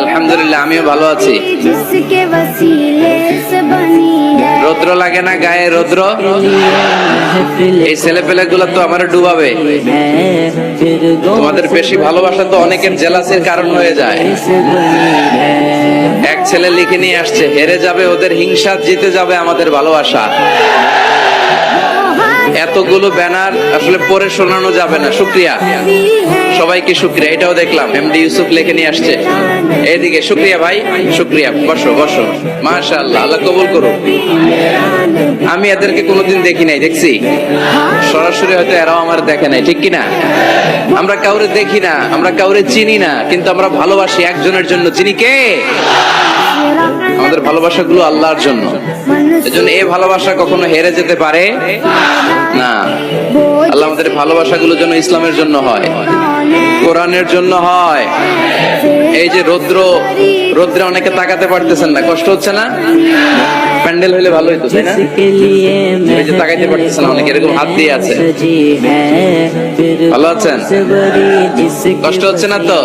আলহামদুলিল্লাহ, আমিও ভালো আছি। রৌদ্র লাগে না গায়ে, রৌদ্র? এই ছেলে পেলে গুলো তো আমার ডুবাবে। তোমাদের বেশি ভালোবাসা তো অনেকের জেলাসের কারণ হয়ে যায়। এক ছেলে লিখে নিয়ে আসছে, হেরে যাবে ওদের হিংসা, জিতে যাবে আমাদের ভালোবাসা। এতগুলো ব্যানার আসলে পরে শোনানো যাবে না, শুক্রিয়া। সবাইকে শুক্রিয়া, এটাও দেখলাম এমডি ইউসুফ লেখে নিয়ে আসছে। এইদিকে শুক্রিয়া ভাই, শুক্রিয়া, বসো বসো। মাশাআল্লাহ, আল্লাহ কবুল করুন আমি এদেরকে কোনোদিন দেখি নাই, দেখছি। সরাসরি হয়তো এরাও আমার দেখে নাই, ঠিক কিনা? আমরা কাউরে দেখি না, আমরা কাউরে চিনি না, কিন্তু আমরা ভালোবাসি একজনের জন্য। চিনি কে? আমাদের ভালোবাসা গুলো আল্লাহর জন্য। এজন্য এই ভালোবাসা কখনো হেরে যেতে পারে না। আল্লাহ আমাদের ভালোবাসা গুলো যেন ইসলামের জন্য হয়, কোরআনের জন্য হয়। এই যে রৌদ্র, রৌদ্রে অনেকে তাকাতে পারতেছেন না, কষ্ট হচ্ছে না? প্যান্ডেল হলে ভালো হইতো তাই না? এই যে তাকাইতে পারতেছেন অনেকে, এরকম হাত দিয়ে আছে। ভালো আছেন? কষ্ট হচ্ছে না তো?